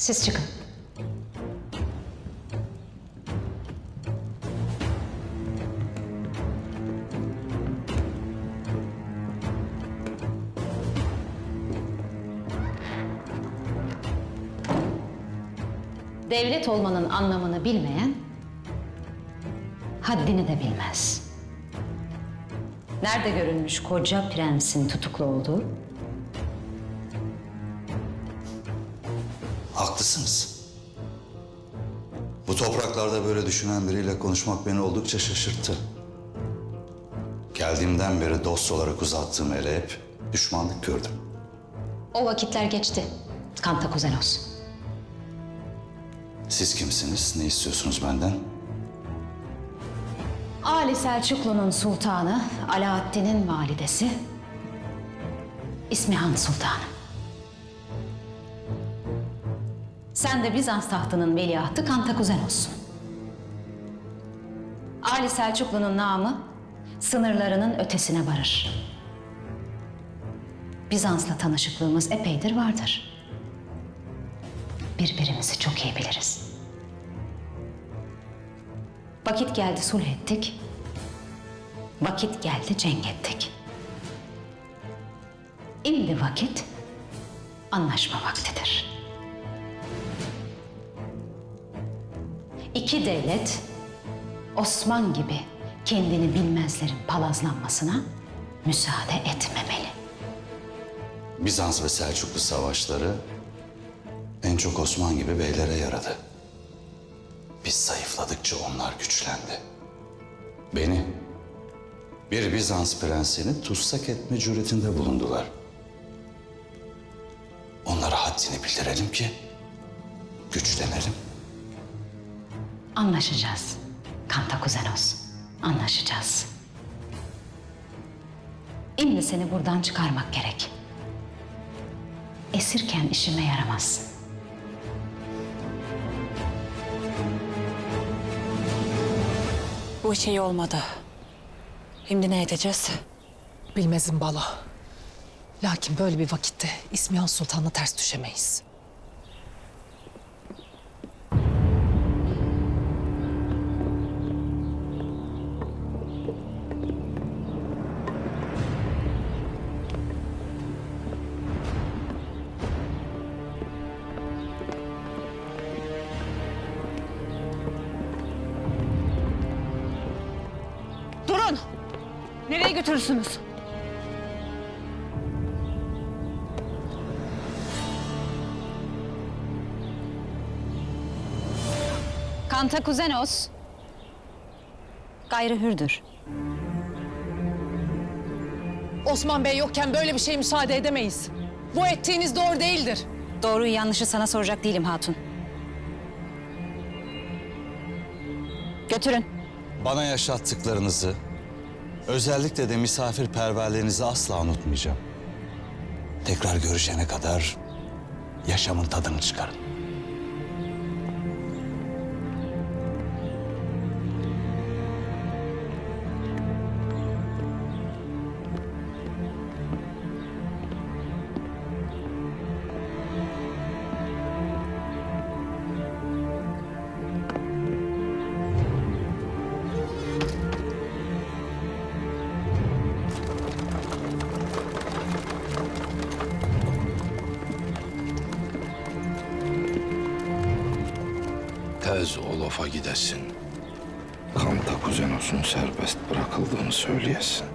Siz çıkın. Devlet olmanın anlamını bilmeyen haddini de bilmez. Nerede görülmüş koca prensin tutuklu olduğu? Haklısınız. Bu topraklarda böyle düşünen biriyle konuşmak beni oldukça şaşırttı. Geldiğimden beri dost olarak uzattığım ele hep düşmanlık gördüm. O vakitler geçti. Kantakuzenos. Siz kimsiniz? Ne istiyorsunuz benden? Ali Selçuklu'nun sultanı, Alaaddin'in validesi, İsmihan Sultanı. Sen de Bizans tahtının veliahtı Kantakuzenos'sun. Ali Selçuklu'nun namı sınırlarının ötesine varır. Bizans'la tanışıklığımız epeydir vardır. Birbirimizi çok iyi biliriz. Vakit geldi sulh ettik. Vakit geldi cenk ettik. Şimdi vakit anlaşma vaktidir. İki devlet Osman gibi kendini bilmezlerin palazlanmasına müsaade etmemeli. Bizans ve Selçuklu savaşları en çok Osman gibi beylere yaradı. Biz zayıfladıkça onlar güçlendi. Beni, bir Bizans prensini tutsak etme cüretinde bulundular. Onlara haddini bildirelim ki güçlenelim. Anlaşacağız. Kantakuzenos. Anlaşacağız. Şimdi seni buradan çıkarmak gerek. Esirken işime yaramaz. Bu şey olmadı. Şimdi ne edeceğiz? Bilmezim bala. Lakin böyle bir vakitte İsmihan Sultan'la ters düşemeyiz. Durun! Nereye götürürsünüz? Kantakuzenos gayrı hürdür. Osman Bey yokken böyle bir şeye müsaade edemeyiz. Bu ettiğiniz doğru değildir. Doğruyu yanlışı sana soracak değilim hatun. Götürün. Bana yaşattıklarınızı, özellikle de misafirperverliğinizi asla unutmayacağım. Tekrar görüşene kadar yaşamın tadını çıkarın. Tez Olaf'a gidesin. Kanta Kuzenos'un serbest bırakıldığını söyleyesin.